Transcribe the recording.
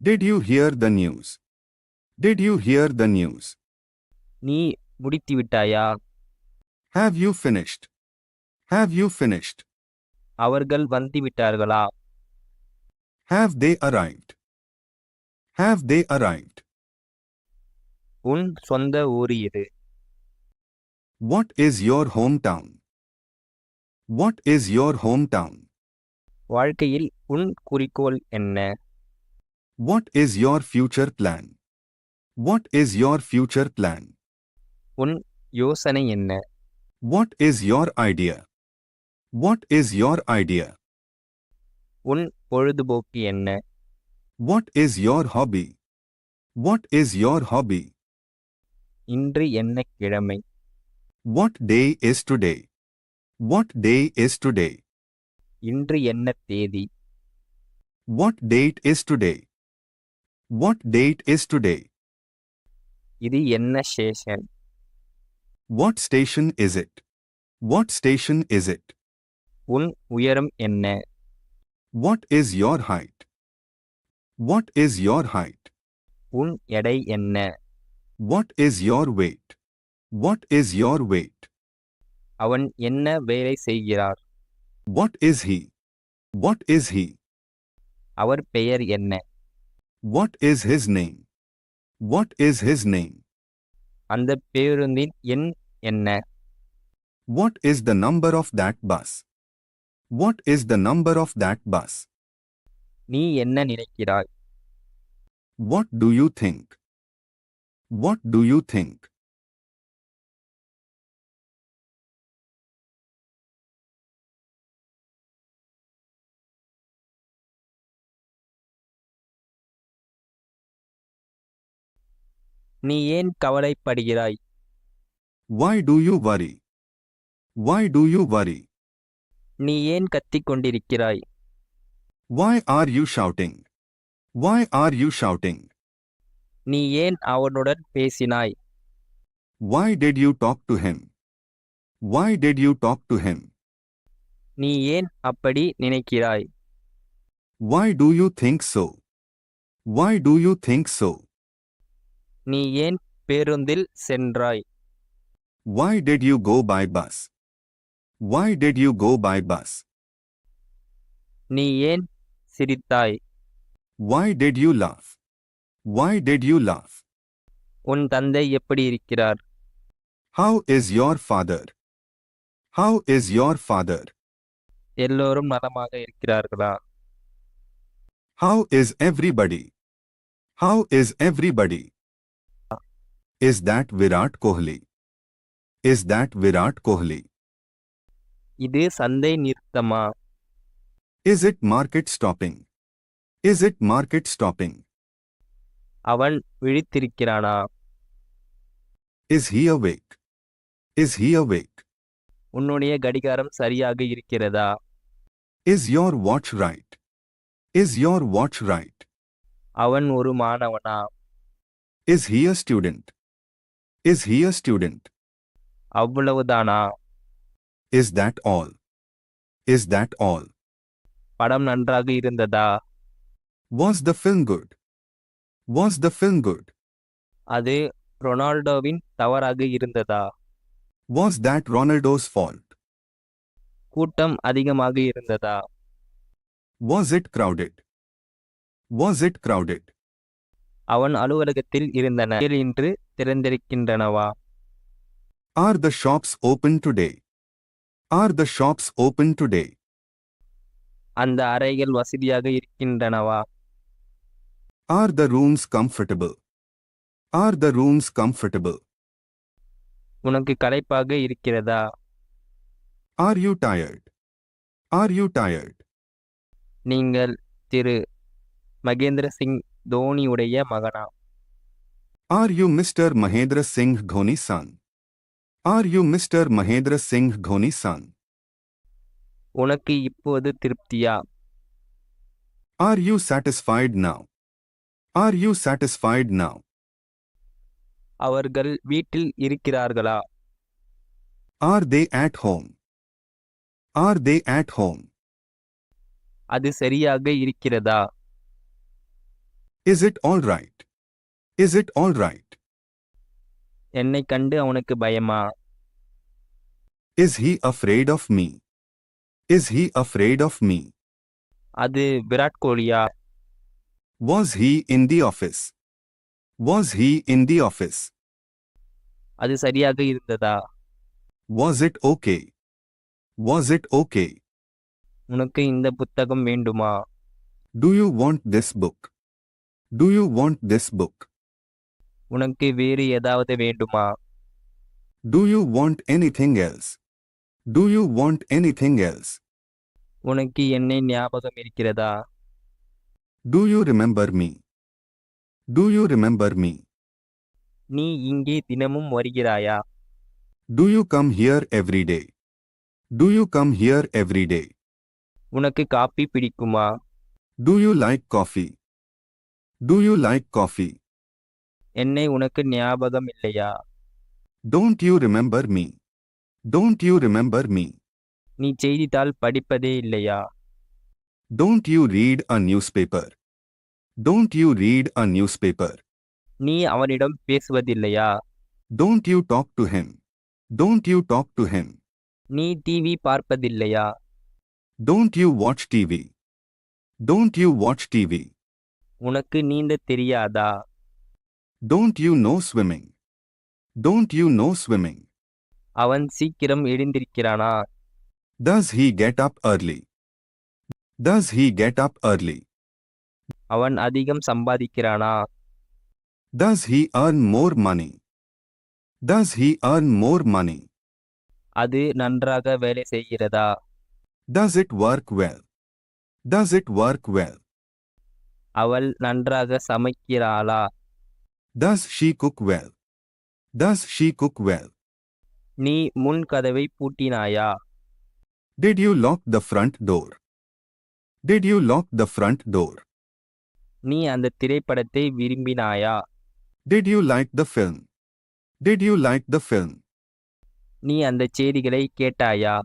Did you hear the news? Did you hear the news? நீ முடித்துவிட்டாயா Have you finished? Have you finished? அவர்கள் வந்துவிட்டார்களா Have they arrived? Have they arrived? உன் சொந்த ஊர் எது What is your hometown? What is your hometown? வாழ்க்கையில் உன் குறிக்கோள் என்ன What is your future plan? What is your future plan? உன் யோசனை என்ன What is your idea? What is your idea? உன் பொழுதுபோக்கு என்ன What is your hobby? What is your hobby? இன்று என்ன கிழமை What day is today? What day is today? இன்று என்ன தேதி What date is today? What date is today? இது என்ன station What station is it? What station is it? உன் உயரம் என்ன What is your height? What is your height? உன் எடை என்ன What is your weight? What is your weight? அவன் என்ன வேலை செய்கிறார் What is he? What is he? அவர் பெயர் என்ன What is his name? What is his name? அந்த பேருந்தின் எண் என்ன What is the number of that bus? What is the number of that bus? நீ என்ன நினைக்கிறாய் What do you think? What do you think? நீ ஏன் கவலைப்படுகிறாய் Why do you worry? Why do you worry? நீ ஏன் கத்திக் கொண்டிருக்கிறாய் Why are you shouting? Why are you shouting? நீ ஏன் அவனுடன் பேசினாய் Why did you talk to him? Why did you talk to him? நீ ஏன் அப்படி நினைக்கிறாய் Why do you think so? Why do you think so? நீ ஏன் பேருந்தில் சென்றாய் Why did you go by bus? Why did you go by bus? நீ ஏன் சிரித்தாய் Why did you laugh? Why did you laugh? உன் தந்தை எப்படி இருக்கிறார் How is your father? How is your father? எல்லோரும் நலமாக இருக்கிறார்களா How is everybody? How is everybody? Is that Virat Kohli? Is that Virat Kohli? இது சந்தை நிறுத்தமா Is it market stopping? Is it market stopping? அவன் விழித்திருக்கிறானா Is he awake? Is he awake? உன்னுடைய கடிகாரம் சரியாக இருக்கிறதா Is your watch right? Is your watch right? அவன் ஒரு மாணவனா Is he a student? Is he a student? அவ்வளவுதானா Is that all? Is that all? படம் நன்றாக இருந்ததா Was the film good? Was the film good? அது ரொனால்டோவின் தவறாக இருந்ததா Was that Ronaldo's fault? கூட்டம் அதிகமாக இருந்ததா Was it crowded? Was it crowded? அவன் அலுவலகத்தில் இருந்தன இன்று திறந்திருக்கின்றனவா? Are the shops open today are the shops open today அந்த அறைகள் வசதியாக இருக்கின்றனவா? Are the rooms comfortable are the rooms comfortable உனக்கு களைப்பாக இருக்கிறதா? Are you tired are you tired நீங்கள் திரு. மகேந்திர சிங் தோனியுடைய மகனா? Are you Mr. Mahendra Singh Dhoni's son? Are you Mr. Mahendra Singh Dhoni's son? உனக்கு இப்போது திருப்தியா Are you satisfied now? Are you satisfied now? அவர்கள் வீட்டில் இருக்கிறார்களா Are they at home? Are they at home? அது சரியாக இருக்கிறதா Is it all right? Is it all right? என்னை கண்டு அவனுக்கு பயமா Is he afraid of me? Is he afraid of me? அது Virat Goliath Was he in the office? Was he in the office? அது சரியாக இருந்ததா Was it okay? Was it okay? உனக்கு இந்த புத்தகம் வேண்டுமா Do you want this book? Do you want this book? உனக்கு வேறு ஏதாவது வேண்டுமா Do you want anything else? Do you want anything else? உனக்கு என்னை ஞாபகம் இருக்கிறதா Do you remember me? Do you remember me? நீ இங்கே தினமும் வருகிறாயா Do you come here every day? Do you come here every day? உனக்கு காப்பி பிடிக்குமா Do you like coffee? Do you like coffee? என்னை உனக்கு ஞாபகம் இல்லையா? Don't you remember me don't you remember me நீ செய்தித்தாள் படிப்பதே இல்லையா? Don't you read a newspaper don't you read a newspaper நீ அவனிடம் பேசுவதில்லையா? Don't you talk to him don't you talk to him நீ TV பார்ப்பதில்லையா? Don't you watch TV don't you watch TV உனக்கு நீந்த தெரியாதா? Don't you know swimming? Don't you know swimming? அவன் சீக்கிரம் எழுந்திருக்கிறானா Does he get up early? Does he get up early? அவன் அதிகம் சம்பாதிக்கிறானா Does he earn more money? Does he earn more money? அது நன்றாக வேலை செய்கிறதா Does it work well? Does it work well? அவள் நன்றாக சமைக்கிறாளா Does she cook well? Does she cook well? நீ முன் கதவை பூட்டினாயா Did you lock the front door? Did you lock the front door? நீ அந்த திரைப்படத்தை விரும்பினாயா Did you like the film? Did you like the film? நீ அந்த செய்திகளை கேட்டாயா